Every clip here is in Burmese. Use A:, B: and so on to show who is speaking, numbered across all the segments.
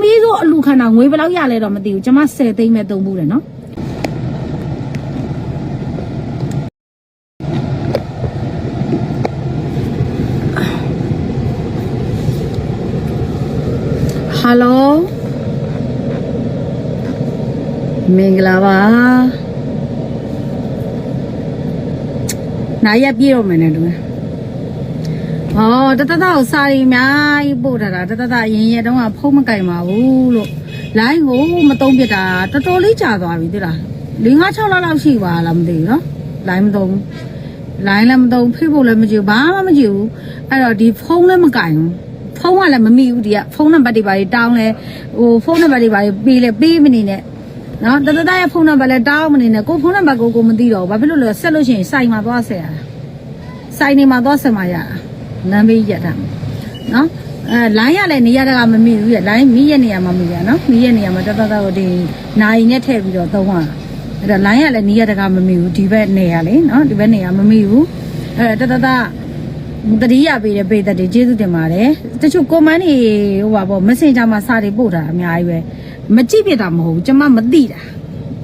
A: သမီးဆိုအလူခံတာငွေဘယ်လောက်ရလဲတော့မသိဘူးကျမ10သိန်းပဲသုံးဘူးတယ်နော်ဟယ်လိုမင်္ဂလာပါနိုင်ရပြည့်တော့မယ်နဲ့တူတယ် ဟောတတတကိုစာရီအများကြီးပို့ထားတာတတတအရင်ရက်တုန်းကဖုံးမကင်ပါဘူးလို့လိုင်းကိုမတုံးပြစ်တာတော်တော်လေးကြာသွားပြီသိလား၄၅6လလောက်ရှိပါလားမသိဘူးနော်လိုင်းမတုံးဘူးလိုင်းလည်းမတုံးဖေးဖို့လည်းမကြည့်ဘူးဘာမှမကြည့်ဘူးအဲ့တော့ဒီဖုံးလည်းမကင်ဘူးဖုံးကလည်းမမိဘူးဒီကဖုံးနံပါတ်တွေပါတောင်းလဲဟိုဖုံးနံပါတ်တွေပါပေးလဲပေးမနေနဲ့နော်တတတရဲ့ဖုန်းနံပါတ်လဲတောင်းမနေနဲ့ကိုဖုန်းနံပါတ်ကိုကိုမသိတော့ဘူးဘာဖြစ်လို့လဲဆက်လို့ရှိရင်စိုက်မှာသွားဆက်ရတာစိုက်နေမှာသွားဆက်မှာရတာ နမ်းပေးရက်တာနော်အဲလိုင်းရလဲနေရတာကမမိဘူးရလိုင်းမိရဲ့နေရာမှာမိရနော်မိရဲ့နေရာမှာတတတကိုဒီနိုင်နဲ့ထည့်ပြီးတော့သုံးရတာအဲ့တော့လိုင်းရလဲနေရတာကမမိဘူးဒီဘက်နေရာလေနော်ဒီဘက်နေရာမမိဘူးအဲ့တတတတတိယပေးတဲ့ပေးသက်တွေကျေးဇူးတင်ပါတယ်တချို့ကွန်မန့်တွေဟိုပါပေါ့ messenger မှာစာတွေပို့တာအများကြီးပဲမကြည့်ပြတာမဟုတ်ဘူးကျမမသိတာ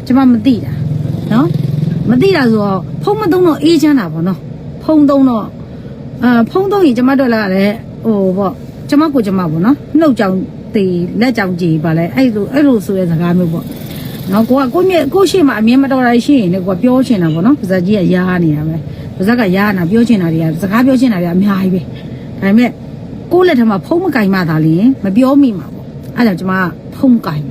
A: ကျမမသိတာနော်မသိတာဆိုတော့ဖုံးမသုံးတော့အေးချမ်းတာပေါ့နော်ဖုံးသုံးတော့ အာဖုံးသုံးရင်ကျမတို့လည်းလည်းဟိုပေါ့ကျမကိုကျမပေါ့နော်နှုတ်ကြောင်တေလက်ကြောင်ကြည်ပါလဲအဲ့လိုအဲ့လိုဆိုတဲ့စကားမျိုးပေါ့နော်ကိုကကိုမြကိုရှိမှအမြင်မတော်တာရှိရင်လည်းကိုကပြောချင်တာပေါ့နော်ပါဇက်ကြီးကရားနေတာပဲပါဇက်ကရားနေတာပြောချင်တာတွေကစကားပြောချင်တာတွေအများကြီးပဲဒါပေမဲ့ကိုယ့်လက်ထက်မှာဖုံးမကင်မှသာလေမပြောမိမှာပေါ့အဲ့ဒါကြောင့်ကျမကဖုံးကင်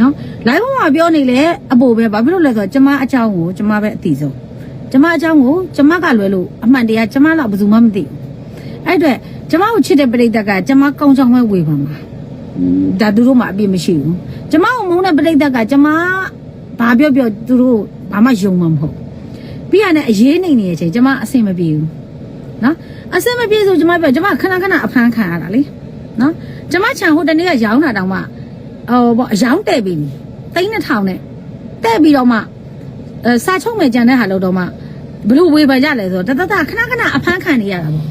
A: နော် live ပေါ်မှာပြောနေလေအပိုပဲဘာဖြစ်လို့လဲဆိုတော့ကျမအကြောင်းကိုကျမပဲအသိဆုံး ကျမအကြောင်းကိုကျမကလွယ်လို့အမှန်တရားကျမတော့ဘယ်သူမှမသိဘူးအဲ့အတွက်ကျမကိုချစ်တဲ့ပရိသတ်ကကျမကောင်းချောင်းပဲဝေဖန်ပါဒါသူတို့မှအပြစ်မရှိဘူးကျမကိုမုန်းတဲ့ပရိသတ်ကကျမဘာပြောပြောသူတို့ဘာမှယုံမှာမဟုတ်ပြီးရတဲ့အရေးနေနေတဲ့အချိန်ကျမအဆင်မပြေဘူးနော်အဆင်မပြေဆိုကျမပြောကျမခဏခဏအဖမ်းခံရတာလေနော်ကျမခြံဟိုတနေ့ကရောင်းတာတောင်မှဟိုပေါ့အယောင်းတဲ့ပြီသိန်း2000နဲ့တဲ့ပြီးတော့မှအဲစာချုပ်မယ်ကြံတဲ့ဟာလို့တော့မှ ဘလို့ဝေဖန်ကြလဲဆိုတော့တတတခဏခဏအဖမ်းခံနေရတာပေါ့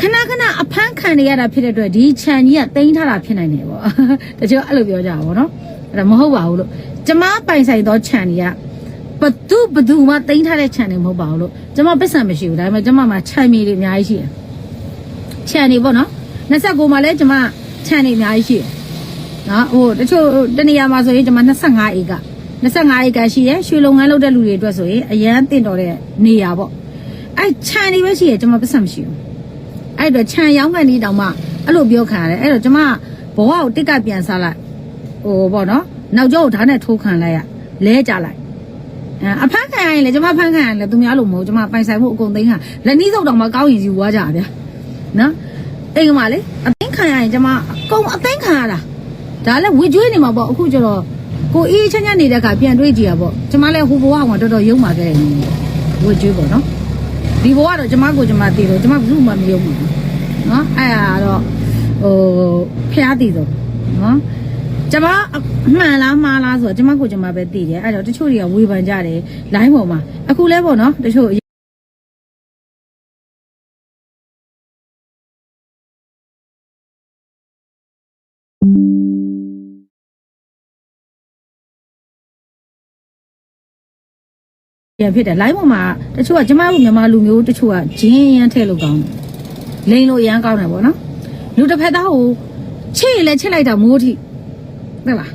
A: ခဏခဏအဖမ်းခံနေရတာဖြစ်တဲ့အတွက်ဒီခြံကြီးကတိန်းထားတာဖြစ်နိုင်တယ်ပေါ့တချို့အဲ့လိုပြောကြတာပေါ့နော်အဲ့ဒါမဟုတ်ပါဘူးလို့ကျမပိုင်ဆိုင်သောခြံကြီးကဘသူဘသူမှတိန်းထားတဲ့ခြံတွေမဟုတ်ပါဘူးလို့ကျမပစ္စံမရှိဘူးဒါပေမဲ့ကျမမှာခြံမြေတွေအများကြီးရှိတယ်ခြံတွေပေါ့နော်29မှာလဲကျမခြံတွေအများကြီးရှိတယ်နော်ဟိုတချို့တနေရာမှာဆိုရင်ကျမ25ဧက 25ဧကရှိရရွှေလုပ်ငန်းလုပ်တဲ့လူတွေအတွက်ဆိုရင်အရန်တင့်တော်တဲ့နေရာပေါ့အဲ့ခြံတွေပဲရှိရကျမပစ္စံမရှိဘူးအဲ့တော့ခြံရောင်းကန်ဒီတောင်မှအဲ့လိုပြောခံရတယ်အဲ့တော့ကျမဘဝကိုတစ်ကပြန်စားလိုက်ဟိုပေါ့နော်နောက်ကျောကိုဓာတ်နဲ့ထိုးခံလိုက်ရလဲကြလိုက်အဲအဖမ်းခံရရင်လေကျမဖမ်းခံရရင်လေသူများလို့မဟုတ်ကျမပိုင်ဆိုင်မှုအကုန်သိမ်းခံလက်နီးစုပ်တောင်မှကောင်းရင်စီဝါကြဗျာနော်အိမ်ကမှလေအသိမ်းခံရရင်ကျမအကုန်အသိမ်းခံရတာဒါလည်းဝေကျွေးနေမှာပေါ့အခုကျတော့ ကိုအေးချမ်းချမ်းနေတဲ့အခါပြန်တွေးကြည့်ရပေါ့ကျမလည်းဟိုဘဝကတော်တော်ယုံပါခဲ့တယ်ဝေကျွေးပေါ့နော်ဒီဘဝကတော့ကျမကိုကျမတည်တော့ကျမဘယ်သူမှမယုံဘူးနော်အဲ့ဒါတော့ဟိုဖျားတည်တော့နော်ကျမမှန်လားမှားလားဆိုတော့ကျမကိုကျမပဲတည်တယ်အဲ့တော့တချို့တွေကဝေဖန်ကြတယ်လိုင်းပေါ်မှာအခုလဲပေါ့နော်တချို့ ပြန်ဖြစ်တယ် live ပေါ်မှာတချို့ကကျမတို့မြန်မာလူမျိုးတချို့ကဂျင်းရမ်းထည့်လို့ကောင်းတယ်လိန်လို့ရမ်းကောင်းတယ်ပေါ့နော်လူတစ်ဖက်သားကိုချစ်ရင်လည်းချစ်လိုက်တာမိုးထိဟုတ်လား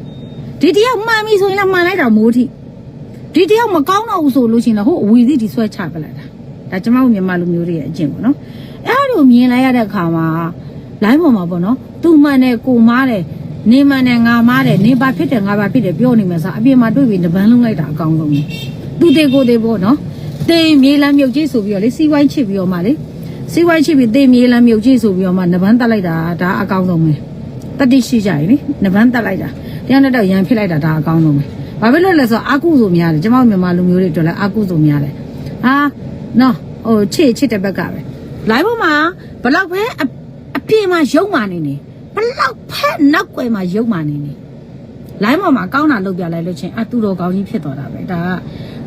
A: ဒီတယောက်မှန်ပြီဆိုရင်လည်းမှန်လိုက်တာမိုးထိဒီတယောက်မကောင်းတော့ဘူးဆိုလို့ရှိရင်လည်းဟိုအဝီသည့်ဒီဆွဲချပလိုက်တာဒါကျမတို့မြန်မာလူမျိုးတွေရဲ့အကျင့်ပေါ့နော်အဲ့လိုမြင်လိုက်ရတဲ့အခါမှာ live ပေါ်မှာပေါ့နော်သူမှန်တယ်ကိုမားတယ်နေမှန်တယ်ငါမားတယ်နေပါဖြစ်တယ်ငါပါဖြစ်တယ်ပြောနေမှစားအပြင်မှာတွေ့ပြီးတပန်းလုံးလိုက်တာအကောင်းဆုံးပဲ သူတေကိုတေပေါ့နော်တေမြေလမ်းမြုပ်ကြီးဆိုပြီးတော့လေစီးဝိုင်းချစ်ပြီးတော့မှလေစီးဝိုင်းချစ်ပြီးတေမြေလမ်းမြုပ်ကြီးဆိုပြီးတော့မှနဗန်းတက်လိုက်တာဒါအကောင်းဆုံးပဲတတိရှိကြရင်လေနဗန်းတက်လိုက်တာတရားနဲ့တော့ရန်ဖြစ်လိုက်တာဒါအကောင်းဆုံးပဲဘာဖြစ်လို့လဲဆိုတော့အာကုဆိုများတယ်ကျမတို့မြန်မာလူမျိုးတွေတို့လည်းအာကုဆိုများတယ်ဟာနော်ဟိုချစ်ချစ်တဲ့ဘက်ကပဲ live ပေါ်မှာဘလောက်ပဲအအပြင်မှာရုံမာနေနေဘလောက်ဖက်နောက်ွယ်မှာရုံမာနေနေ လိုင်းပေါ်မှာကောင်းတာလုပ်ပြလိုက်လို့ချင်းအတူတော်ကောင်းကြီးဖြစ်သွားတာပဲဒါက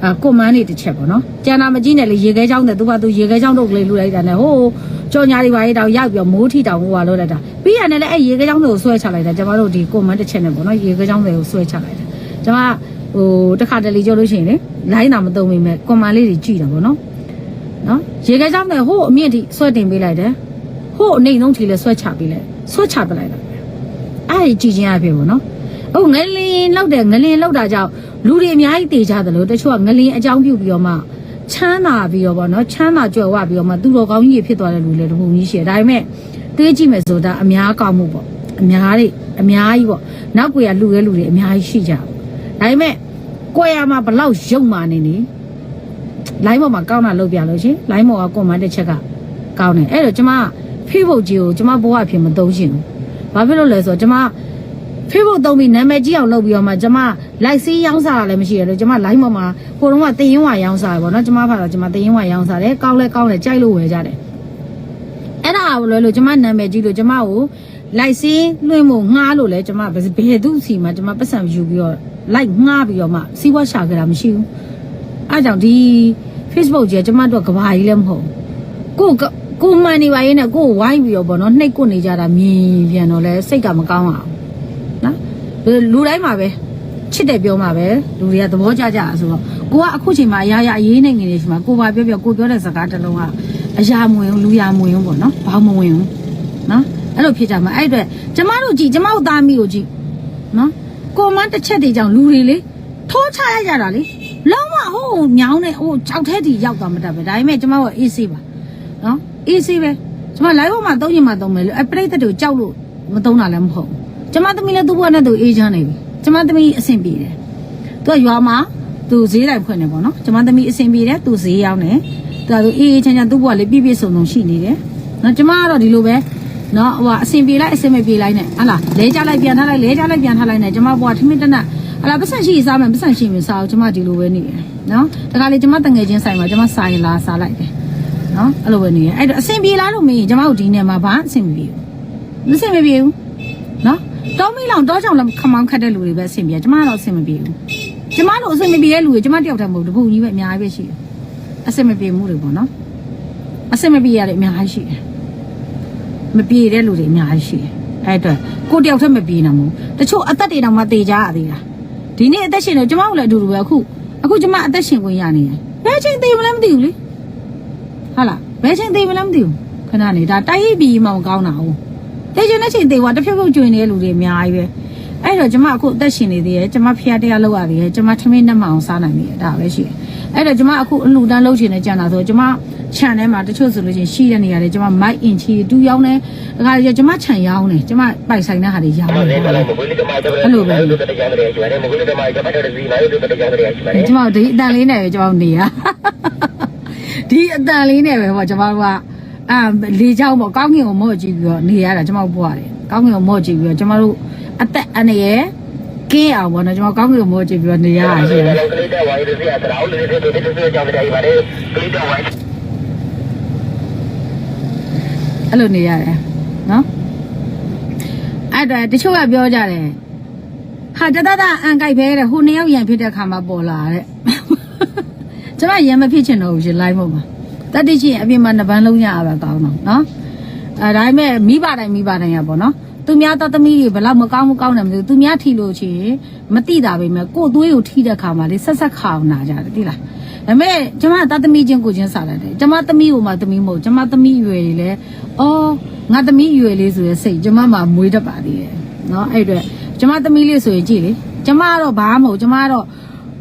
A: အာကွန်မန်းလေးတစ်ချက်ပေါ့နော်ကျန်တာမကြည့်နဲ့လေရေခဲချောင်းနဲ့သူကသူရေခဲချောင်းတို့ကလေးလူလိုက်တာနဲ့ဟိုးကြော်ညာတွေပါရေးတောင်ရောက်ပြီးမိုးထီတောင်ဟိုကလို့လိုက်တာပြီးရတယ်လည်းအဲ့ရေခဲချောင်းတွေကိုဆွဲချလိုက်တာကျမတို့ဒီကွန်မန်းတစ်ချက်နဲ့ပေါ့နော်ရေခဲချောင်းတွေကိုဆွဲချလိုက်တာကျမဟိုတစ်ခါတလေကြောလို့ရှိရင်လေလိုင်းတာမသုံးမိမဲ့ကွန်မန်းလေးတွေကြည့်တာပေါ့နော်နော်ရေခဲချောင်းတွေဟိုးအမြင့်ထိဆွဲတင်ပေးလိုက်တယ်ဟိုးအနေဆုံးထိလည်းဆွဲချပေးလိုက်ဆွဲချပလိုက်တာအဲ့ဒီကြည့်ချင်းအဖြစ်ပေါ့နော် ဟုတ်ငလင်လောက်တယ်ငလင်လောက်တာကြောင့်လူတွေအများကြီးတည်ကြတယ်လို့တချို့ကငလင်အကြောင်းပြုပြီးတော့မှချမ်းသာပြီးတော့ဗောနော်ချမ်းသာကြွယ်ဝပြီးတော့မှသူတော်ကောင်းကြီးဖြစ်သွားတဲ့လူတွေတပုံကြီးရှိတယ်ဒါပေမဲ့တွေးကြည့်မယ်ဆိုတာအများကောင်းမှုပေါ့အများကြီးအများကြီးပေါ့နောက်ကွယ်ကလူရဲလူတွေအများကြီးရှိကြတယ်ဒါပေမဲ့ကိုယ်ရမှာဘလောက်ရုံမာနေနေလိုင်းပေါ်မှာကောင်းတာလုပ်ပြလို့ရှင်လိုင်းပေါ်ကကွန်မန့်တစ်ချက်ကကောင်းတယ်အဲ့တော့ကျမဖေးဖို့ကြီးကိုကျမဘဝအဖြစ်မသုံးရှင်ဘူးဘာဖြစ်လို့လဲဆိုတော့ကျမ Facebook သုံးပြီးနာမည်ကြီးအောင်လုပ်ပြီးတော့မှကျမ like စီးရောင်းစားတာလည်းမရှိရလို့ကျမ line ပေါ်မှာကိုတော့ကတင်ရင်ဝါရောင်းစားတယ်ပေါ့နော်ကျမဖာတော့ကျမတင်ရင်ဝါရောင်းစားတယ်ကောင်းလဲကောင်းလဲကြိုက်လို့ဝယ်ကြတယ်အဲ့ဒါကိုလွယ်လို့ကျမနာမည်ကြီးလို့ကျမကို like စီးလွှင့်ဖို့ငှားလို့လဲကျမဘယ်သူစီမှာကျမပတ်စံယူပြီးတော့ like ငှားပြီးတော့မှစီးပွားရှာကြတာမရှိဘူးအားကြောင့်ဒီ Facebook ကြီးကကျမတို့ကဘာကြီးလည်းမဟုတ်ဘူးကိုကိုမှန်နေပါရဲ့နဲ့ကိုဝိုင်းပြီးတော့ဗောနော်နှိတ်ကွနေကြတာမြင်ပြန်တော့လဲစိတ်ကမကောင်းအောင်နော် လူတိုင်းမှာပဲချစ်တယ်ပြောမှာပဲလူတွေကသဘောကျကြတာဆိုတော့ကိုကအခုချိန်မှာအရာရာအရေးနေငယ်နေချိန်မှာကိုပါပြောပြောကိုပြောတဲ့စကားတစ်လုံးကအရာမဝင်ဘူးလူရမဝင်ဘူးပေါ့နော်ဘာမှမဝင်ဘူးနော်အဲ့လိုဖြစ်ကြမှာအဲ့အတွက်ကျမတို့ကြည့်ကျမတို့သားမိကိုကြည့်နော်ကိုမန်းတစ်ချက်တည်းကြောင့်လူတွေလေထိုးချလိုက်ကြတာလေလုံးဝဟိုးညောင်းနေဟိုကြောက်ထဲတီရောက်သွားမှတတ်ပဲဒါပေမဲ့ကျမတို့အေးဆေးပါနော်အေးဆေးပဲကျမ live ပေါ်မှာသုံးရင်မှသုံးမယ်လို့အပရိသတ်တွေကိုကြောက်လို့မသုံးတာလည်းမဟုတ်ဘူး ကျမသမီးလည်းသူ့ဘဝနဲ့သူအေးချမ်းနေပြီကျမသမီးအဆင်ပြေတယ်သူကရွာမှာသူဈေးတိုင်းဖွင့်နေပေါ့နော်ကျမသမီးအဆင်ပြေတယ်သူဈေးရောက်နေသူကသူအေးအေးချမ်းချမ်းသူ့ဘဝလေးပြည့်ပြည့်စုံစုံရှိနေတယ်နော်ကျမကတော့ဒီလိုပဲနော်ဟိုအဆင်ပြေလိုက်အဆင်မပြေလိုက်နဲ့ဟလာလဲကြလိုက်ပြန်ထားလိုက်လဲကြလိုက်ပြန်ထားလိုက်နဲ့ကျမဘဝထမင်းတက်နက်ဟလာပတ်စံရှိစားမယ်ပတ်စံရှိမယ်စားအောင်ကျမဒီလိုပဲနေတယ်နော်တခါလေကျမတငယ်ချင်းဆိုင်မှာကျမစားရင်လာစားလိုက်တယ်နော်အဲ့လိုပဲနေရအဲ့တော့အဆင်ပြေလားလို့မင်းကျမတို့ဒီနေ့မှာဘာအဆင်မပြေဘူးမအဆင်မပြေဘူးနော် တောမီလောင်တောချောင်လည်းခမောင်းခတ်တဲ့လူတွေပဲအဆင်ပြေကျမကတော့အဆင်မပြေဘူးကျမတို့အဆင်မပြေတဲ့လူတွေကျမတယောက်တည်းမဟုတ်ဘူးတခုကြီးပဲအများကြီးပဲရှိတယ်အဆင်မပြေမှုတွေပေါ့နော်အဆင်မပြေရတဲ့အများကြီးရှိတယ်မပြေတဲ့လူတွေအများကြီးရှိတယ်အဲ့အတွက်ကိုတယောက်တည်းမပြေနိုင်ဘူးတချို့အသက်တွေတောင်မှတေကြရသေးတာဒီနေ့အသက်ရှင်နေကျမတို့လည်းအတူတူပဲအခုအခုကျမအသက်ရှင်ခွင့်ရနေတယ်ဘယ်ချိန်သေးမလဲမသိဘူးလေဟာလားဘယ်ချိန်သေးမလဲမသိဘူးခဏနေဒါတိုက်ရိုက်ပြီးမှမကောင်းတာဟုတ် တေချင်တဲ့ချိန်တေဝါတစ်ဖြုတ်ဖြုတ်ကျွင်နေတဲ့လူတွေအများကြီးပဲအဲ့တော့ကျမအခုအသက်ရှင်နေသေးတယ်ကျမဖျားတရားလောက်ရသေးတယ်ကျမထမင်းနဲ့မအောင်စားနိုင်နေတယ်ဒါပဲရှိတယ်အဲ့တော့ကျမအခုအလူတန်းလုပ်ချင်နေကြတာဆိုကျမခြံထဲမှာတချို့ဆိုလို့ချင်းရှိတဲ့နေရာတွေကျမမိုက်အင်ချီတူရောင်းနေဒါကြကျမခြံရောင်းနေကျမပိုက်ဆိုင်တဲ့ဟာတွေရောင်းနေအဲ့လိုပဲကျမဒီအတန်လေးနဲ့ပဲကျမနေရဒီအတန်လေးနဲ့ပဲပေါ့ကျမတို့က အာလေချောင်းပေါ့ကောင်းကင်ကိုမော့ကြည့်ပြီးတော့နေရတာကျွန်မတို့ဘွားတယ်ကောင်းကင်ကိုမော့ကြည့်ပြီးတော့ကျွန်မတို့အသက်အန္တရာယ်ကင်းအောင်ပေါ့နော်ကျွန်မကောင်းကင်ကိုမော့ကြည့်ပြီးတော့နေရတာရှိတယ်အဲ့လိုနေရတယ်နော်အဲ့ဒါတချို့ကပြောကြတယ်ဟာတတတအန်ကြိုက်ပဲတဲ့ဟိုနှစ်ယောက်ရန်ဖြစ်တဲ့ခါမှာပေါ်လာတဲ့ကျွန်မရန်မဖြစ်ချင်တော့ဘူးရှင် live မှာ တတိချင်းအပြင်မှာနှစ်ပန်းလုံးရပါကောင်းတော့နော်အဲဒါပေမဲ့မိဘတိုင်းမိဘတိုင်းရပေါ့နော်သူများတသမီးတွေဘယ်လောက်မကောင်းမကောင်းတယ်မသိဘူးသူများထီလို့ချင်မတိတာပဲမဲ့ကို့သွေးကိုထီတဲ့ခါမှာလေဆက်ဆက်ခါအောင်နာကြတယ်တိလားဒါပေမဲ့ကျမတသမီးချင်းကိုချင်းစားတယ်ကျမသမီးကိုမှသမီးမဟုတ်ကျမသမီးရွယ်တွေလည်းအော်ငါသမီးရွယ်လေးဆိုရယ်စိတ်ကျမမှမွေးတတ်ပါသေးတယ်နော်အဲ့အတွက်ကျမသမီးလေးဆိုရင်ကြည့်လေကျမကတော့ဘာမှမဟုတ်ကျမကတော့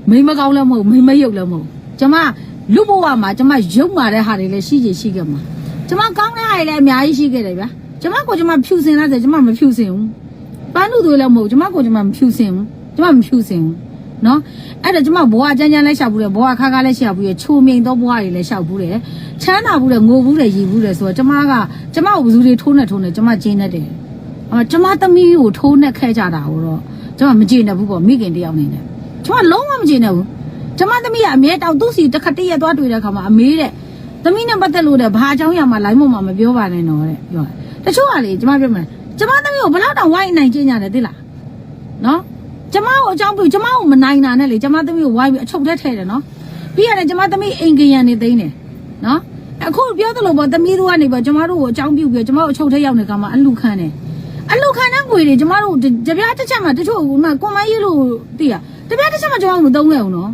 A: မိမကောင်းလည်းမဟုတ်မိမရုပ်လည်းမဟုတ်ကျမ လူဘဝမှာကျမရုပ်မာတဲ့ဟာတွေလည်းရှိချင်ရှိခဲ့မှာကျမကောင်းတဲ့ဟာတွေလည်းအများကြီးရှိခဲ့တယ်ဗျာကျမကိုကျမဖြူစင်လားဆိုကျမမဖြူစင်ဘူးပန်းလူတွေလည်းမဟုတ်ကျမကိုကျမမဖြူစင်ဘူးကျမမဖြူစင်ဘူးနော်အဲ့ဒါကျမဘဝကြမ်းကြမ်းလည်းရှောက်ဘူးတယ်ဘဝခါခါလည်းရှောက်ဘူးတယ်ချိုမြိန်သောဘဝတွေလည်းရှောက်ဘူးတယ်ချမ်းသာဘူးတယ်ငိုဘူးတယ်ရည်ဘူးတယ်ဆိုတော့ကျမကကျမကိုဘယ်သူတွေထိုးနေထိုးနေကျမကျင်းနေတယ်အော်ကျမသမီးကိုထိုးနေခဲ့ကြတာကိုတော့ကျမမကျင်းနေဘူးပေါ့မိခင်တယောက်နေနဲ့ကျမလုံးဝမကျင်းနေဘူး ကျမသမီးကအမြဲတောင်သူ့စီတစ်ခါတည်းရသွားတွေ့တဲ့အခါမှာအမေးတဲ့သမီးနဲ့ပတ်သက်လို့တဲ့ဘာအကြောင်းရမှာလိုင်းမမှာမပြောပါနဲ့တော့တဲ့ပြောတယ်တချို့ကလေကျမပြောမယ်ကျမသမီးကိုဘယ်တော့တောင်ဝိုင်းနိုင်ကျင်းကြတယ်သိလားနော်ကျမကိုအကြောင်းပြုကျမကိုမနိုင်တာနဲ့လေကျမသမီးကိုဝိုင်းပြီးအချုပ်ထဲထည့်တယ်နော်ပြီးရတယ်ကျမသမီးအိမ်ကရန်နေသိမ်းတယ်နော်အခုပြောသလိုပေါ့သမီးတို့ကနေပေါ့ကျမတို့ကိုအကြောင်းပြုပြီးကျမတို့အချုပ်ထဲရောက်နေကမှအလူခံတယ်အလူခံတဲ့ငွေတွေကျမတို့ကြပြားတစ်ချက်မှတချို့ကကွန်မကြီးလို့သိရတပြားတစ်ချက်မှကျမတို့မသုံးခဲ့ဘူးနော်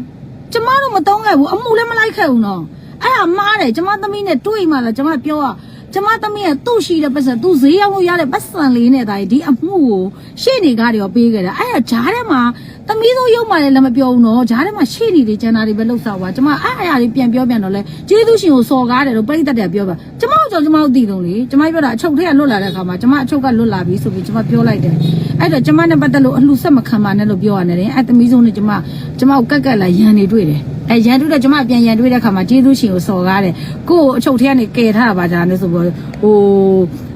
A: ကျမတို့မသုံးခဲ့ဘူးအမှုလည်းမလိုက်ခဲ့ဘူးနော်အဲ့ဒါမှားတယ်ကျမသမီးနဲ့တွေ့မှလားကျမပြောရကျမသမီးကသူ့ရှိတဲ့ပတ်စံသူ့ဈေးရောက်လို့ရတဲ့ပတ်စံလေးနဲ့ဒါဒီအမှုကိုရှေ့နေကားတွေရောပေးခဲ့တာအဲ့ဒါဂျားထဲမှာ သမီးတို့ရုပ်မှလည်းလည်းမပြောဘူးနော်ဂျားထဲမှာရှေ့နေတွေကျန်တာတွေပဲလှုပ်ဆောင်ပါကျမအဲ့အရာတွေပြန်ပြောပြန်တော့လဲကျေးဇူးရှင်ကိုစော်ကားတယ်လို့ပြိတ္တတယ်ပြောပါကျမတို့ကြောင့်ကျမတို့သိတော့လေကျမပြောတာအချုပ်ထဲကလွတ်လာတဲ့အခါမှာကျမအချုပ်ကလွတ်လာပြီဆိုပြီးကျမပြောလိုက်တယ်အဲ့တော့ကျမနဲ့ပတ်သက်လို့အလှဆက်မခံပါနဲ့လို့ပြောရတယ်အဲ့သမီးဆုံးနဲ့ကျမကျမကိုကက်ကက်လာရန်နေတွေ့တယ်အဲရန်တွေ့တဲ့ကျမပြန်ရန်တွေ့တဲ့ခါမှာကျေးဇူးရှင်ကိုစော်ကားတယ်ကို့ကိုအချုပ်ထဲကနေကယ်ထားတာပါကြာနေဆိုပြီးဟို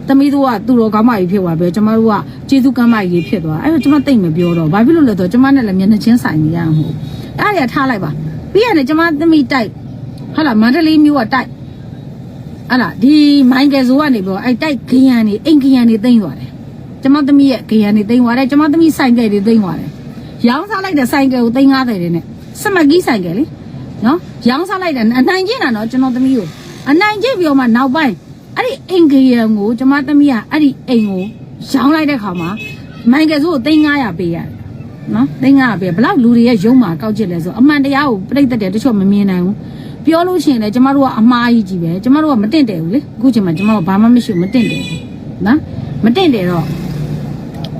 A: သမီးတို့ကသူတော်ကောင်းမကြီးဖြစ်သွားပြီကျမတို့ကကျေးဇူးကမ်းမကြီးဖြစ်သွားအဲ့တော့ကျမတိတ်မပြောတော့ဘာဖြစ်လို့လဲဆိုတော့ကျမနဲ့လည်းမျက်နှာချင်းဆိုင်နေရမှာမဟုတ်အဲ့ဒါထားလိုက်ပါပြီးရတယ်ကျမသမီးတိုက်ဟာလာမန္တလေးမြို့ကတိုက်ဟာလာဒီမိုင်းကယ်ဇိုကနေပြောအဲ့တိုက်ခရံနေအိမ်ခရံနေတိမ့်သွားတယ်ကျမသမီးရဲ့ခရံနေတိမ့်သွားတယ်ကျမသမီးဆိုင်ကယ်တွေတိမ့်သွားတယ်ရောင်းစားလိုက်တဲ့ဆိုင်ကယ်ကိုတိမ့်90တဲ့နဲ့စမကီးဆိုင်ကယ်လေနော်ရောင်းစားလိုက်တယ်အနိုင်ကျင့်တာနော်ကျွန်တော်သမီးကိုအနိုင်ကျင့်ပြီးတော့မှနောက်ပိုင်း အဲ့ဒီအိမ်ခရံကိုကျမသမီးကအဲ့ဒီအိမ်ကိုရောင်းလိုက်တဲ့ခါမှာမိုင်းကယ်ဇိုကိုတိမ့်900ပေးရတယ်နော်တိမ့်900ပေးဘလောက်လူတွေရဲ့ရုံမှာကောက်ချစ်လဲဆိုအမှန်တရားကိုပြိတ္တတယ်တချို့မမြင်နိုင်ဘူးပြောလို့ရှိရင်လည်းကျမတို့ကအမှားကြီးကြီးပဲကျမတို့ကမတင့်တယ်ဘူးလေအခုချိန်မှာကျမတို့ဘာမှမရှိဘူးမတင့်တယ်ဘူးနော်မတင့်တယ်တော့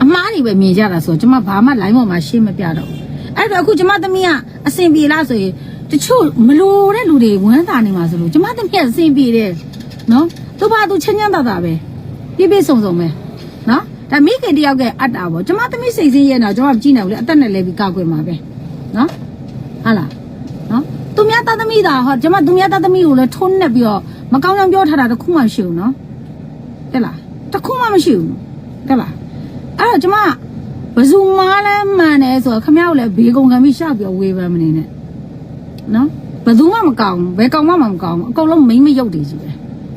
A: အမှားတွေပဲမြင်ကြတာဆိုတော့ကျမဘာမှ line ပေါ်မှာရှင်းမပြတော့ဘူးအဲ့တော့အခုကျမသမီးကအစင်ပြေလားဆိုရင်တချို့မလို့တဲ့လူတွေဝမ်းသာနေမှာဆိုလို့ကျမသမီးကအစင်ပြေတယ်နော် သူဘာသူချမ်းချမ်းသာသာပဲပြည့်ပြည့်စုံစုံပဲနော်ဒါမိခင်တယောက်ကအတ္တပေါ့ကျမသမီးစိတ်ဆင်းရဲတော့ကျမမကြည့်နိုင်ဘူးလေအသက်နဲ့လဲပြီးကောက်ွယ်မှာပဲနော်ဟာလားနော်သူများတသမီးသာဟောကျမသူများတသမီးကိုလည်းထုံးနှက်ပြီးတော့မကောင်းကြောင်ပြောထားတာတခုမှမရှိဘူးနော်တဲ့လားတခုမှမရှိဘူးတဲ့လားအဲ့တော့ကျမဘယ်သူမှလည်းမှန်တယ်ဆိုတော့ခမ ्या ကိုလည်းဘေးကုံခံပြီးရှောက်ပြီးဝေးပန်းမနေနဲ့နော်ဘယ်သူမှမကောင်းဘူးဘယ်ကောင်မှမကောင်းဘူးအကုန်လုံးမိမ့်မရုပ်တွေကြီးပဲ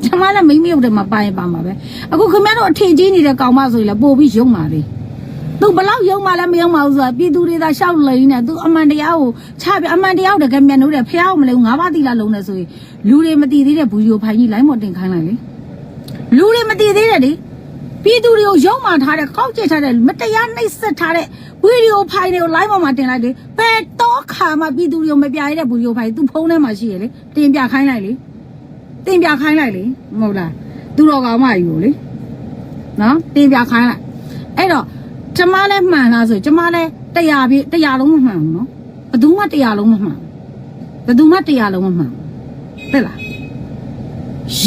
A: ကျမလည်းမိမ့်မရုပ်တွေမှာပါရင်ပါမှာပဲအခုခမ ्या တို့အထင်ကြီးနေတဲ့ကောင်မဆိုရင်လည်းပို့ပြီးရုံပါလေသူဘလောက်ရုံမှလည်းမရုံပါဘူးဆိုတာပြည်သူတွေသာရှောက်လိန်နေသူအမှန်တရားကိုချပြအမှန်တရားကိုတကယ်မြန်လို့တယ်ဖះအောင်မလဲငါးပါးတိလာလုံးနေဆိုရင်လူတွေမတည်သေးတဲ့ဘူရီကိုဖိုင်ကြီးလိုင်းမော်တင်ခိုင်းလိုက်လေလူတွေမတည်သေးတဲ့လေပြည်သူတွေကိုရုံမှထားတဲ့ကောက်ကျစ်ထားတဲ့မတရားနှိပ်စက်ထားတဲ့ဗီဒီယိုဖိုင်တွေကိုလိုင်းပေါ်မှာတင်လိုက်လေဘယ်တော့ခါမှပြည်သူတွေကိုမပြရတဲ့ဗီဒီယိုဖိုင်သူဖုန်းထဲမှာရှိရလေတင်ပြခိုင်းလိုက်လေ တင်ပြခိုင်းလိုက်လေမဟုတ်လားသူတော်ကောင်မကြီးကိုလေနော်တင်ပြခိုင်းလိုက်အဲ့တော့ကျမလည်းမှန်လားဆိုကျမလည်းတရားပြတရားလုံးမမှန်ဘူးနော်ဘယ်သူမှတရားလုံးမမှန်ဘယ်သူမှတရားလုံးမမှန်တဲ့လား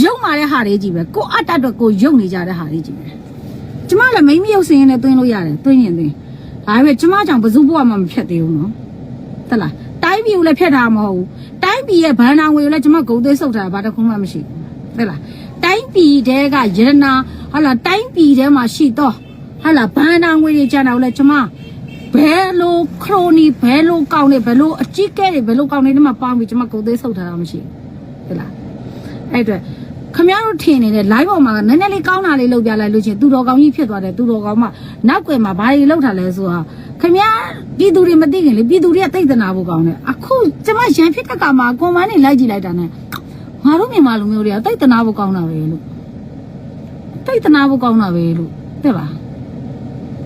A: ရုပ်မာတဲ့ဟာတွေကြီးပဲကိုအတတ်တော့ကိုရုပ်နေကြတဲ့ဟာတွေကြီးပဲကျမလည်းမိမရုပ်စင်းရင်လည်းတွင်းလို့ရတယ်တွင်းရင်တွင်းဒါပေမဲ့ကျမကြောင့်ဘယ်သူဘဝမှမဖြတ်သေးဘူးနော်တဲ့လား တိုင်းပြည်ကိုလည်းဖြတ်တာမဟုတ်ဘူးတိုင်းပြည်ရဲ့ဘဏ္ဍာငွေကိုလည်းကျမဂုံသေးဆုပ်တာဘာတစ်ခုမှမရှိဘူးတဲ့လားတိုင်းပြည်တဲကယရနာဟာလာတိုင်းပြည်ထဲမှာရှိတော့ဟာလာဘန်နာငွေတွေကျန်တော့လဲကျမဘယ်လိုခရိုနီဘယ်လိုကောင်းနေဘယ်လိုအကြီးကဲတွေဘယ်လိုကောင်းနေတည်းမှာပေါင်းပြီးကျမကိုယ်သေးဆုပ်ထားတာမရှိဘူးဟုတ်လားအဲ့အတွက်ခမရတို့ထင်နေတဲ့ live ပေါ်မှာနည်းနည်းလေးကောင်းတာလေးလုပ်ပြလိုက်လို့ချင်းသူတော်ကောင်းကြီးဖြစ်သွားတယ်သူတော်ကောင်းမှနောက်ွယ်မှာဘာတွေလုပ်ထားလဲဆိုတာခမရ ပြည်သူတွေမသိခင်လေပြည်သူတွေကတိတ်တနာဖို့ကောင်းတယ်အခုကျမရန်ဖြစ်တဲ့ကမှာကွန်မန်းနေလိုက်ကြည့်လိုက်တာ ਨੇ ငါတို့မြန်မာလူမျိုးတွေကတိတ်တနာဖို့ကောင်းတာပဲလို့တိတ်တနာဖို့ကောင်းတာပဲလို့တဲ့လား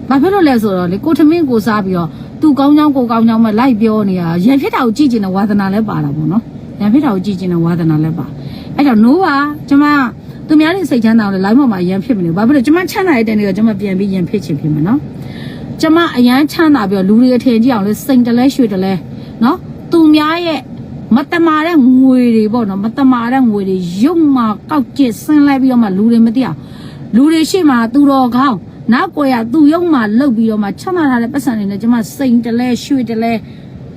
A: ဘာဖြစ်လို့လဲဆိုတော့လေကိုထမင်းကိုစားပြီးတော့သူကောင်းချောင်းကိုကောင်းချောင်းမဲ့လိုက်ပြောနေတာရန်ဖြစ်တာကိုကြည့်ကျင်တဲ့ဝါသနာလည်းပါတာပေါ့နော်ရန်ဖြစ်တာကိုကြည့်ကျင်တဲ့ဝါသနာလည်းပါအဲ့တော့ no ပါကျမသူများတွေစိတ်ချမ်းသာအောင်လေ live ပေါ်မှာရန်ဖြစ်မနေဘူးဘာဖြစ်လို့ကျမချမ်းသာရတဲ့နေ့ကကျမပြန်ပြီးရန်ဖြစ်ချင်ဖြစ်မယ်နော် ကျမအရန်ချမ်းသာပြီးတော့လူတွေအထင်ကြီးအောင်လေစိတ်တလဲရွှေတလဲနော်သူများရဲ့မတမာတဲ့ငွေတွေပေါ့နော်မတမာတဲ့ငွေတွေရုပ်မှာကောက်ကျစ်ဆင်းလိုက်ပြီးတော့မှလူတွေမသိအောင်လူတွေရှိမှသူတော်ကောင်းနောက်ကိုရသူ့ရုံမှာလှုပ်ပြီးတော့မှချမ်းသာထားတဲ့ပတ်စံတွေနဲ့ကျမစိန်တလဲရွှေတလဲ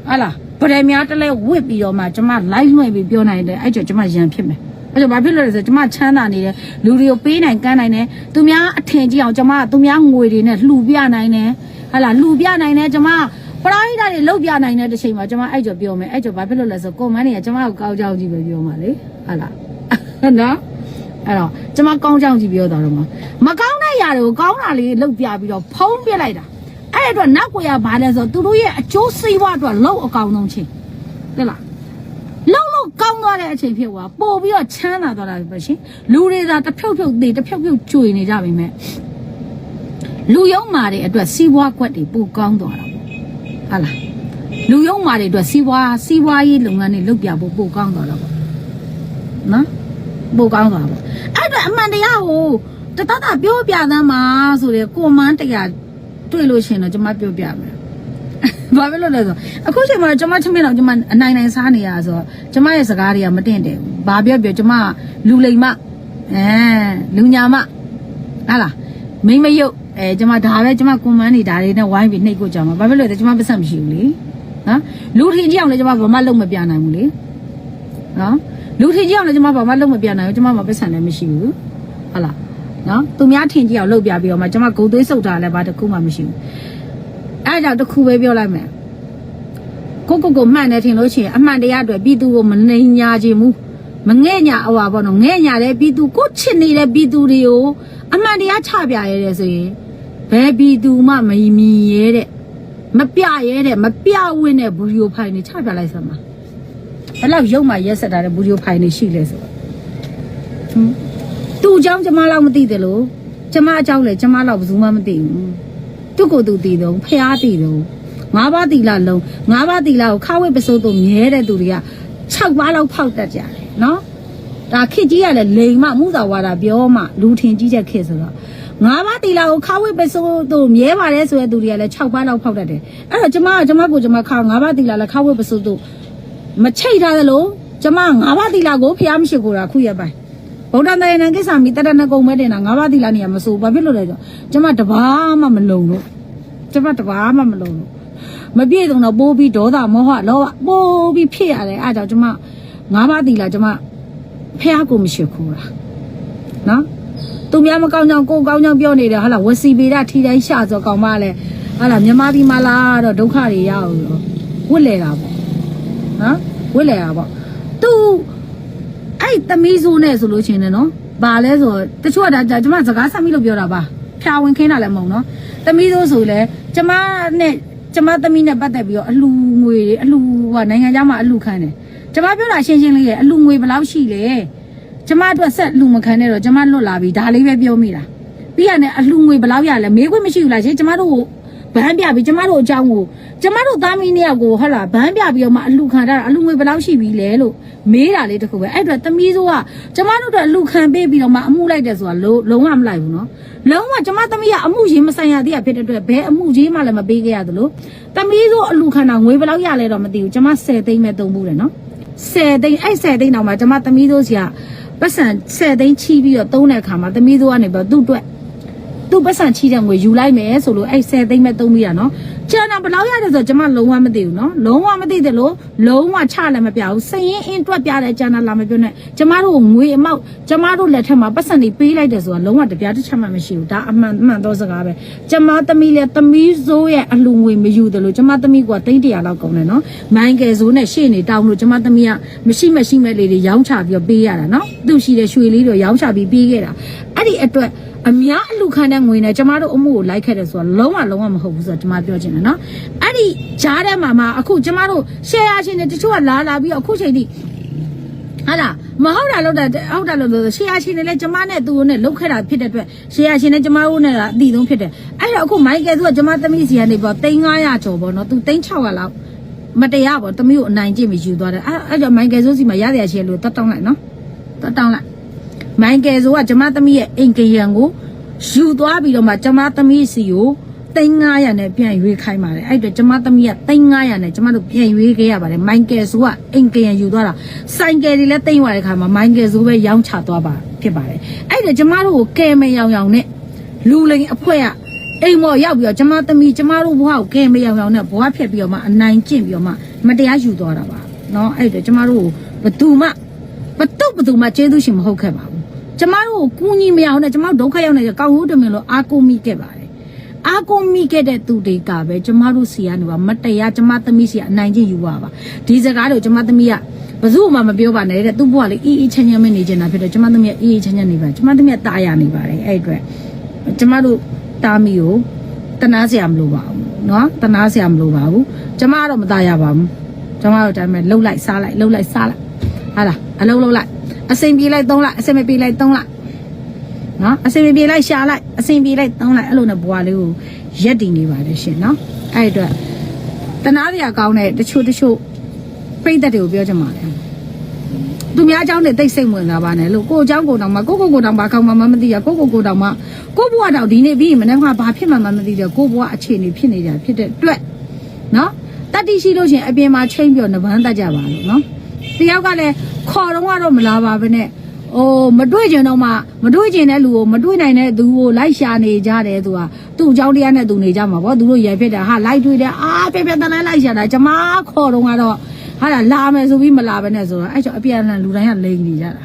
A: ဟာလားဗရယ်များတလဲဝစ်ပြီးတော့မှကျမ live လွှင့်ပြီးပြောနိုင်တယ်အဲ့ကြောင့်ကျမရန်ဖြစ်မယ် အဲ့ကြောင့်ဘာဖြစ်လို့လဲဆိုတော့ကျမချမ်းသာနေတယ်လူတွေကိုပေးနိုင်ကမ်းနိုင်တယ်သူများအထင်ကြီးအောင်ကျမသူများငွေတွေနဲ့လှူပြနိုင်တယ်ဟာလားလှူပြနိုင်တယ်ကျမပရိသတ်တွေလှုပ်ပြနိုင်တဲ့တစ်ချိန်မှာကျမအဲ့ကြောင့်ပြောမယ်အဲ့ကြောင့်ဘာဖြစ်လို့လဲဆိုကွန်မန်းတွေကကျမကိုကောက်ကြောက်ကြည့်ပဲပြောမှာလေဟာလားနော်အဲ့တော့ကျမကောင်းကြောင်ကြည့်ပြောတာတော့မမကောင်းတဲ့ຢာတွေကိုကောင်းတာလေးလုတ်ပြပြီးတော့ဖုံးပြလိုက်တာအဲ့အတွက်နောက်ကိုရဘာလဲဆိုတော့သူတို့ရဲ့အကျိုးစီးပွားအတွက်လောက်အကောင်ဆုံးချင်းဟုတ်လား လောက်လောက်ကောင်းသွားတဲ့အချိန်ဖြစ်သွားပို့ပြီးတော့ချမ်းသာသွားတာပဲရှင်လူတွေသာတစ်ဖြုတ်ဖြုတ်သေးတစ်ဖြုတ်ဖြုတ်ကျွေနေကြပြီမဲ့လူယုံမာတွေအတွက်စီးပွားကွက်တွေပိုကောင်းသွားတာပေါ့ဟုတ်လားလူယုံမာတွေအတွက်စီးပွားစီးပွားရေးလုပ်ငန်းတွေလုပ်ပြဖို့ပိုကောင်းသွားတာပေါ့နော်ပိုကောင်းသွားပါအဲ့အတွက်အမှန်တရားကိုတတတပြောပြသမ်းပါဆိုတဲ့ကွန်မန်းတရားတွေ့လို့ရှရင်တော့ကျွန်မပြောပြမယ် ဘာဖြစ်လို့လဲဆိုအခုချိန်မှာကျွန်မချင်းမင်းတော့ကျွန်မအနိုင်နိုင်စားနေရဆိုတော့ကျွန်မရဲ့စကားတွေကမတင်တယ်ဘူးဘာပြောပြောကျွန်မလူလိမ်မအဲလူညာမဟာလားမိမ့်မယုတ်အဲကျွန်မဒါပဲကျွန်မကွန်မန်းနေဒါတွေနဲ့ဝိုင်းပြီးနှိပ်ကိုကြမှာဘာဖြစ်လို့လဲကျွန်မပတ်သက်မရှိဘူးလေနော်လူထင်ကြီးအောင်လည်းကျွန်မဘာမှလုံးမပြနိုင်ဘူးလေနော်လူထင်ကြီးအောင်လည်းကျွန်မဘာမှလုံးမပြနိုင်ဘူးကျွန်မမှာပတ်သက်လည်းမရှိဘူးဟုတ်လားနော်သူများထင်ကြီးအောင်လုပ်ပြပြီးတော့မှကျွန်မဂုံသွေးစုပ်တာလည်းဘာတစ်ခုမှမရှိဘူး အဲ့ဒါကြောင့်တစ်ခုပဲပြောလိုက်မယ်ကိုကိုကိုမှန်တယ်ထင်လို့ရှိရင်အမှန်တရားအတွက်ပြည်သူကိုမနှိမ်ညာခြင်းဘူးမငဲ့ညာဟောပါဘောနော်ငဲ့ညာတဲ့ပြည်သူကိုချစ်နေတဲ့ပြည်သူတွေကိုအမှန်တရားချပြရဲတဲ့ဆိုရင်ဘယ်ပြည်သူမှမမြင်ရဲတဲ့မပြရဲတဲ့မပြဝင်းတဲ့ဘူရီယိုဖိုင်တွေချပြလိုက်စမ်းပါဘယ်လောက်ရုပ်မှရက်ဆက်တာတဲ့ဘူရီယိုဖိုင်တွေရှိလဲဆိုတော့ဟမ်သူ့အကြောင်းကျမလောက်မသိတယ်လို့ကျမအကြောင်းလည်းကျမလောက်ဘယ်သူမှမသိဘူး သူ့ကိုယ်သူတည်တော့ဖျားတည်တော့ငါးပါးတီလာလုံးငါးပါးတီလာကိုခါဝိပစိုးတို့မြဲတဲ့သူတွေက6ပါးလောက်ဖောက်တတ်ကြတယ်နော်ဒါခစ်ကြီးကလည်းလိန်မမှုသာဝါဒပြောမှလူထင်ကြီးချက်ခစ်ဆိုတော့ငါးပါးတီလာကိုခါဝိပစိုးတို့မြဲပါတယ်ဆိုတဲ့သူတွေကလည်း6ပါးလောက်ဖောက်တတ်တယ်အဲ့တော့ကျမကကျမကိုကျမခါငါးပါးတီလာလည်းခါဝိပစိုးတို့မချိတ်ထားသလိုကျမငါးပါးတီလာကိုဖျားမရှိကိုတာခုရက်ပိုင်းဗုဒ္ဓတန်ယနံကိစ္စမိတရဏကုံမဲတင်တာငါးပါးတီလာနေရမစိုးဘာဖြစ်လို့လဲဆိုကျမတဘာမှမလုံလို့ ကျမတဘာမှမလုပ်လို့မပြည့်စုံတော့ပိုးပြီးဒေါသမောဟလောဘပိုးပြီးဖြစ်ရတယ်အဲဒါကြောင့်ကျမငါးပါးတီလာကျမဖះကိုမရှိခိုးတာနော်သူများမကောင်းကြောင်ကိုယ်ကောင်းကြောင်ပြောနေတယ်ဟာလားဝစီပေဒထီတိုင်းရှာဆိုကောင်းမလဲဟာလားမြမပြည်မလာတော့ဒုက္ခတွေရအောင်လို့ဝစ်လေတာပေါ့နော်ဝစ်လေတာပေါ့သူအဲ့သမီးဆိုးနဲ့ဆိုလို့ချင်းတယ်နော်ဘာလဲဆိုတချို့ကဒါကျမစကားဆက်မိလို့ပြောတာပါဖြာဝင်ခင်းတာလည်းမဟုတ်နော် သမီးတို့ဆိုလဲကျမနဲ့ကျမသမီးနဲ့ပတ်သက်ပြီးတော့အလှငွေတွေအလှဟိုနိုင်ငံခြားမှာအလှခံတယ်ကျမပြောတာရှင်းရှင်းလေးရဲ့အလှငွေဘယ်လောက်ရှိလဲကျမအတွက်ဆက်လှမခံနဲ့တော့ကျမလွတ်လာပြီဒါလေးပဲပြောမိတာပြီးရတယ်အလှငွေဘယ်လောက်ရလဲမေးခွင့်မရှိဘူးလားရှင်ကျမတို့ ကိုဗန်းပြပြီးကျမတို့အကြောင်းကိုကျမတို့သားမီးနှစ်ယောက်ကိုဟုတ်လားဗန်းပြပြီးတော့မှအလှခံတာအလှငွေဘယ်လောက်ရှိပြီလဲလို့မေးတာလေးတခုပဲအဲ့အတွက်သမီးဆိုကကျမတို့အတွက်အလှခံပေးပြီးတော့မှအမှုလိုက်တယ်ဆိုတာလုံးလုံးဝမလိုက်ဘူးနော်လုံးဝကျမသမီးကအမှုရင်းမဆိုင်ရသေးရဖြစ်တဲ့အတွက်ဘယ်အမှုကြီးမှလည်းမပေးခဲ့ရသလိုသမီးတို့အလူခန္ဓာငွေဘယ်လောက်ရလဲတော့မသိဘူးကျမ10သိန်းပဲသုံးဘူးတယ်နော်10သိန်းအဲ့10သိန်းတော့မှကျမသမီးတို့စီကပတ်စံ10သိန်းချီးပြီးတော့သုံးတဲ့အခါမှာသမီးတို့ကနေပြီးတော့သူ့အတွက် သူ့ပတ်စံချီးတဲ့ငွေယူလိုက်မယ်ဆိုလို့အဲ့10သိန်းပဲသုံးပြီးရနော်ကျန်တာဘယ်လောက်ရတယ်ဆိုတော့ကျမလုံးဝမသိဘူးနော်လုံးဝမသိတယ်လို့လုံးဝချလည်းမပြဘူးစရင်အင်းတွက်ပြတဲ့ကျန်တာလာမပြောနဲ့ကျမတို့ငွေအမောက်ကျမတို့လက်ထက်မှာပတ်စံတွေပေးလိုက်တယ်ဆိုတာလုံးဝတပြားတစ်ချက်မှမရှိဘူးဒါအမှန်အမှန်သောစကားပဲကျမသမီးလည်းသမီးစိုးရဲ့အလူငွေမယူတယ်လို့ကျမသမီးကတိတ်တရာလောက်ကုန်တယ်နော်မိုင်းကယ်စိုးနဲ့ရှေ့နေတောင်းလို့ကျမသမီးကမရှိမရှိမဲ့လေးတွေရောင်းချပြီးတော့ပေးရတာနော်သူ့ရှိတဲ့ရွှေလေးတွေရောင်းချပြီးပေးခဲ့တာအဲ့ဒီအတွက် အများအလူခံတဲ့ငွေနဲ့ကျမတို့အမှုကိုလိုက်ခဲ့တယ်ဆိုတာလုံးဝလုံးဝမဟုတ်ဘူးဆိုတော့ကျမပြောချင်တယ်နော်အဲ့ဒီကြားထဲမှာမှအခုကျမတို့ share ရှင်တွေတချို့ကလာလာပြီးတော့အခုချိန်ထိဟာလားမဟုတ်တာလို့တာဟုတ်တာလို့လို့ share ရှင်တွေလည်းကျမနဲ့သူတို့နဲ့လုတ်ခဲ့တာဖြစ်တဲ့အတွက် share ရှင်တွေကျမတို့နဲ့ကအတီဆုံးဖြစ်တယ်အဲ့တော့အခု Michael သူကကျမသမီးစီကနေပေါ့3900ကျော်ပေါ့နော်သူ3600လောက်မတရားပေါ့သမီးကိုအနိုင်ကျင့်ပြီးယူသွားတယ်အဲ့အဲ့ကြောင့် Michael ဆိုစီမှာရတဲ့အချင်းလို့တတ်တောင်းလိုက်နော်တတ်တောင်းလိုက် မိုင်ကယ်ဆိုကကျမသမီးရဲ့အိမ်ကရံကိုယူသွားပြီးတော့မှကျမသမီးစီကို3900နဲ့ပြန်ရွေးခိုင်းပါတယ်အဲ့တော့ကျမသမီးက3900နဲ့ကျမတို့ပြန်ရွေးခဲ့ရပါတယ်မိုင်ကယ်ဆိုကအိမ်ကရံယူသွားတာဆိုင်ကယ်တွေလည်းတိမ့်သွားတဲ့ခါမှာမိုင်ကယ်ဆိုပဲရောင်းချသွားပါဖြစ်ပါတယ်အဲ့တော့ကျမတို့ကိုကဲမရောင်ရောင်နဲ့လူလိန်အဖွဲ့ကအိမ်မော်ရောက်ပြီးတော့ကျမသမီးကျမတို့ဘဝကိုကဲမရောင်ရောင်နဲ့ဘဝဖြတ်ပြီးတော့မှအနိုင်ကျင့်ပြီးတော့မှမတရားယူသွားတာပါเนาะအဲ့တော့ကျမတို့ကိုဘသူမှ ဘတုဘသူမှကျေးဇူးရှင်မဟုတ်ခဲ့ပါဘူး ကျမတို့ကိုကူညီမရအောင်နဲ့ကျမတို့ဒုက္ခရောက်နေတဲ့ကောက်ဟုတ်တယ်မလို့အာကိုမိခဲ့ပါတယ်အာကိုမိခဲ့တဲ့သူတွေကပဲကျမတို့စီကနေပါမတရားကျမသမီးစီကအနိုင်ကျင့်ယူပါပါဒီစကားတွေကိုကျမသမီးကဘယ်သူမှမပြောပါနဲ့တဲ့သူ့ဘဝလေးအေးအေးချမ်းချမ်းပဲနေချင်တာဖြစ်တော့ကျမသမီးကအေးအေးချမ်းချမ်းနေပါကျမသမီးကတာယာနေပါတယ်အဲ့အတွက်ကျမတို့တာမီကိုတ တနာစရာမလိုပါဘူးเนาะတနာစရာမလိုပါဘူးကျမကတော့မตายရပါဘူးကျမတို့ဒါပေမဲ့လှုပ်လိုက်စားလိုက်လှုပ်လိုက်စားလိုက်ဟာလားအလုံးလှုပ်လိုက် အစင်ပြေးလိုက်သုံးလိုက်အစင်မပြေးလိုက်သုံးလိုက်နော်အစင်မပြေးလိုက်ရှာလိုက်အစင်ပြေးလိုက်သုံးလိုက်အဲ့လိုနဲ့ဘွားလေးကိုရက်တည်နေပါတယ်ရှင်နော်အဲ့အတွက်တနာစရာကောင်းတဲ့တချို့တချို့ပြိတ္တတွေကိုပြောချင်ပါတယ်သူများအကြောင်းနဲ့တိတ်စိတ်ဝင်စားပါနဲ့လို့ကိုအကြောင်းကိုတောင်မှကိုကိုကိုတောင်မှကောင်းမှမသိရကိုကိုကိုတောင်မှကိုဘွားတောင်ဒီနေ့ပြီးရင်မနေ့ကဘာဖြစ်မှမမသိတယ်ကိုဘွားအခြေအနေဖြစ်နေကြဖြစ်တဲ့အတွက်နော်တတိရှိလို့ရှရင်အပြင်မှာချိန်ပြောနဗန်းတတ်ကြပါလို့နော်တ ယောက်ကလည်းခေါ်တော့ကတော့မလာပါဘဲနဲ့အိုးမတွေ့ကျင်တော့မှမတွေ့ကျင်တဲ့လူကိုမတွေ့နိုင်တဲ့သူကိုလိုက်ရှာနေကြတယ်သူကသူ့အကြောင်းတရားနဲ့သူနေကြမှာပေါ့သူတို့ရဖြစ်တယ်ဟာလိုက်တွေ့တယ်အာပြပြတန်းလိုက်ရှာတာကျမခေါ်တော့ကတော့ဟာလာလာမယ်ဆိုပြီးမလာဘဲနဲ့ဆိုတော့အဲ့ကျော်အပြန်အလှန်လူတိုင်းကလိန်နေကြတာ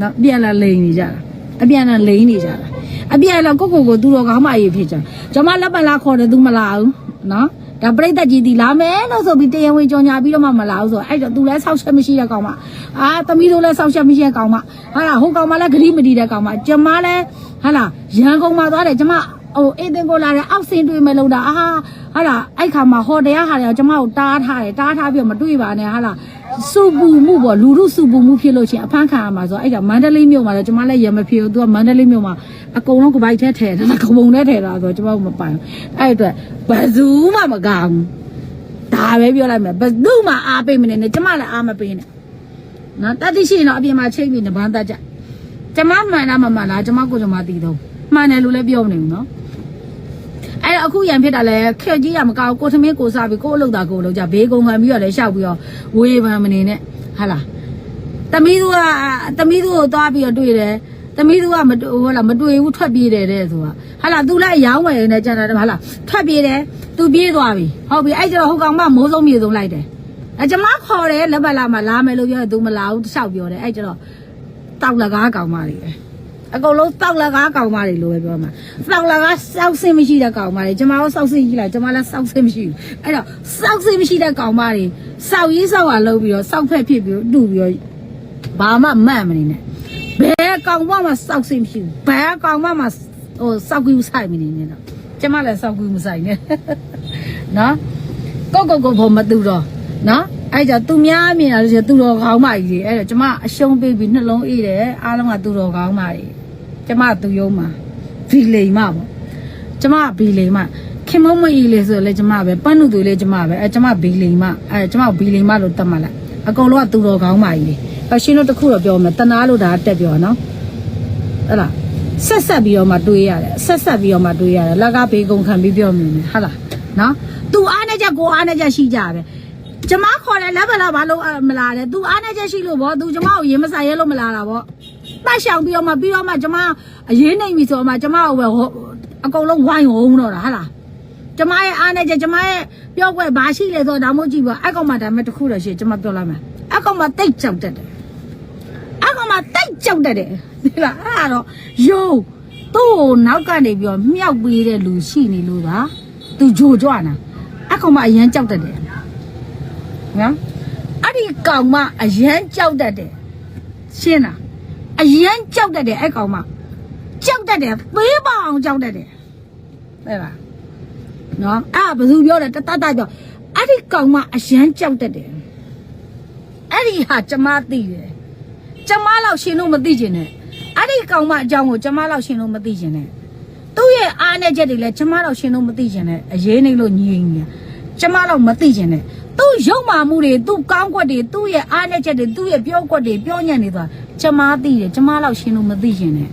A: နော်အပြန်အလှန်လိန်နေကြတာအပြန်အလှန်လိန်နေကြတာအပြန်အလှန်ကိုကိုကိုသူတော်ကောင်းမကြီးဖြစ်ကြကျမလက်ပံလာခေါ်တယ်သူမလာဘူးနော် ဒါပြိတ္တကြီးဒီလာမယ်လို့ဆိုပြီးတရားဝင်ကြော်ညာပြီးတော့မှမလာဘူးဆိုတော့အဲ့တော့သူလည်းဆောက်ချက်မရှိတဲ့ကောင်မအာသမီးတို့လည်းဆောက်ချက်မရှိတဲ့ကောင်မဟာလာဟိုကောင်မလည်းဂရိမတီတဲ့ကောင်မကျမလည်းဟာလာရန်ကုန်မှာသွားတယ်ကျမဟိုအေးတင်ကိုလာတဲ့အောက်ဆင်းတွေ့မယ်လို့တာအာဟာလာအဲ့ခါမှာဟော်တယ်ဟာတယ်ကျမကိုတားထားတယ်တားထားပြီးတော့မတွေ့ပါနဲ့ဟာလာ စုပူမှုပေါ့လူလူစုပူမှုဖြစ်လို့ချင်းအဖမ်းခံရမှာဆိုအဲ့ဒါမန္တလေးမြို့မှာတော့ကျမလည်းရမဖြစ်ဘူးသူကမန္တလေးမြို့မှာအကုန်လုံးကပိုက်ထဲထည့်တယ်ကပုံထဲထည့်တာဆိုတော့ကျမတို့မပိုင်အဲ့အတွက်ဘယ်သူမှမကောင်းဒါပဲပြောလိုက်မယ်ဘယ်သူမှအားပေးမနေနဲ့ကျမလည်းအားမပေးနဲ့နော်တတိရှိရင်တော့အပြင်မှာချိန်ပြီးနဘန်းတတ်ကြကျမမှန်တာမမှန်တာကျမကိုကျမသိတော့မှန်တယ်လို့လည်းပြောမနေဘူးနော် အဲ့တော့အခုရန်ဖြစ်တာလဲခက်ကြီးရမကောက်ကိုသမင်းကိုစားပြီးကိုအလုပ်တာကိုလုပ်ကြဘေးကုံခံပြီးတော့လည်းရှောက်ပြီးတော့ဝေးပန်မနေနဲ့ဟာလားတမီးသူကတမီးသူကိုသွားပြီးတော့တွေ့တယ်တမီးသူကမတွေ့ဟိုလားမတွေ့ဘူးထွက်ပြေးတယ်တဲ့ဆိုတာဟာလား तू လည်းရောင်းဝယ်နေကြတာဟာလားထွက်ပြေးတယ် तू ပြေးသွားပြီဟုတ်ပြီအဲ့ကျတော့ဟိုကောင်မမိုးစုံမြေစုံလိုက်တယ်အဲကျမခေါ်တယ်လက်ပတ်လာမှလာမယ်လို့ပြောတယ် तू မလာဘူးတခြားပြောတယ်အဲ့ကျတော့တောက်လကားကောင်မတွေပဲ အကုန်လုံးတောက်လကားကောင်မတွေလို့ပဲပြောမှာတောက်လကားစောက်စင်းမရှိတဲ့ကောင်မတွေကျမတို့စောက်စင်းကြီးလားကျမလည်းစောက်စင်းမရှိဘူးအဲ့တော့စောက်စင်းမရှိတဲ့ကောင်မတွေစောက်ရေးစောက်ရလုပ်ပြီးတော့စောက်ဖက်ဖြစ်ပြီးတူပြီးတော့ဘာမှမန့်မနေနဲ့ဘယ်ကောင်မှမစောက်စင်းမရှိဘူးဘယ်ကောင်မှမဟိုစောက်ကူးဆိုင်မနေနဲ့တော့ကျမလည်းစောက်ကူးမဆိုင်နဲ့နော်ကိုကိုကိုဘုံမတူတော့နော်အဲ့ကြောင့်သူများမြင်လာလို့ရှိရင်သူတော်ကောင်းမကြီးတွေအဲ့တော့ကျမအရှုံးပေးပြီးနှလုံးအေးတယ်အားလုံးကသူတော်ကောင်းမကြီး ကျမသူယုံမှာဘီလိန်မပေါ့ကျမဘီလိန်မခင်မုံမကြီးလေဆိုလေကျမပဲပန်းနုသူလေကျမပဲအဲကျမဘီလိန်မအဲကျမဘီလိန်မလို့တတ်မှလိုက်အကုန်လုံးကသူတော်ကောင်းမကြီးတွေအရှင်းတို့တစ်ခုတော့ပြောမယ်တနာလို့ဒါတက်ပြောနော်ဟုတ်လားဆက်ဆက်ပြီးတော့မှတွေးရတယ်ဆက်ဆက်ပြီးတော့မှတွေးရတယ်လက်ကဘေးကုံခံပြီးပြောမိမယ်ဟုတ်လားနော်သူအားနဲ့ချက်ကိုအားနဲ့ချက်ရှိကြပဲကျမခေါ်တယ်လက်ဗလာဘာလို့မလာလဲ तू အားနဲ့ချက်ရှိလို့ဗော तू ကျမကိုရင်မဆိုင်ရဲလို့မလာတာဗော ပတ်ရှောင်ပြီးတော့မှပြီးတော့မှကျမအရေးနေပြီဆိုတော့မှကျမကိုပဲဟိုအကုန်လုံးဝိုင်းဟုံးတော့တာဟာလားကျမရဲ့အားနဲ့ချက်ကျမရဲ့ပြောကွက်ဘာရှိလဲဆိုတော့ဒါမှမဟုတ်ကြည့်ပါအကောင်မှဒါမဲ့တစ်ခုတော့ရှိကျမပြောလိုက်မယ်အကောင်မှတိတ်ကြောက်တတ်တယ်အကောင်မှတိတ်ကြောက်တတ်တယ်ဒီလားအဲ့ဒါတော့ယုံသူ့ကိုနောက်ကနေပြီးတော့မြောက်ပေးတဲ့လူရှိနေလို့ပါသူဂျိုကြွနာအကောင်မှအရန်ကြောက်တတ်တယ်နော်အဲ့ဒီကောင်မအရန်ကြောက်တတ်တယ်ရှင်းလား အရန်ကြောက်တတ်တယ်အဲ့ကောင်မကြောက်တတ်တယ်ပေးပါအောင်ကြောက်တတ်တယ်ဟုတ်လားနော်အဲ့ဒါဘယ်သူပြောလဲတတတပြောအဲ့ဒီကောင်မအရန်ကြောက်တတ်တယ်အဲ့ဒီဟာကျမသိတယ်ကျမလောက်ရှင်လို့မသိကျင်နဲ့အဲ့ဒီကောင်မအကြောင်းကိုကျမလောက်ရှင်လို့မသိကျင်နဲ့သူ့ရဲ့အားနဲ့ချက်တွေလည်းကျမလောက်ရှင်လို့မသိကျင်နဲ့အရေးနေလို့ညီနေကျမလောက်မသိကျင်နဲ့ သူ့ရုပ်မာမှုတွေသူ့ကောင်းကွက်တွေသူ့ရဲ့အားနဲ့ချက်တွေသူ့ရဲ့ပြောကွက်တွေပြောညံ့နေသွားကျမသိတယ်ကျမလောက်ရှင်လို့မသိကျင်နဲ့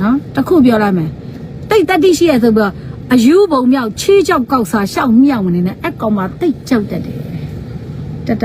A: နော်တခုပြောလိုက်မယ်တိတ်တတိရှိရဆိုပြီးတော့အယူဘုံမြောက်ချီးကြောက်ကောက်စားရှောက်မြောက်မနေနဲ့အကောင်မတိတ်ကြောက်တတ်တယ်တတ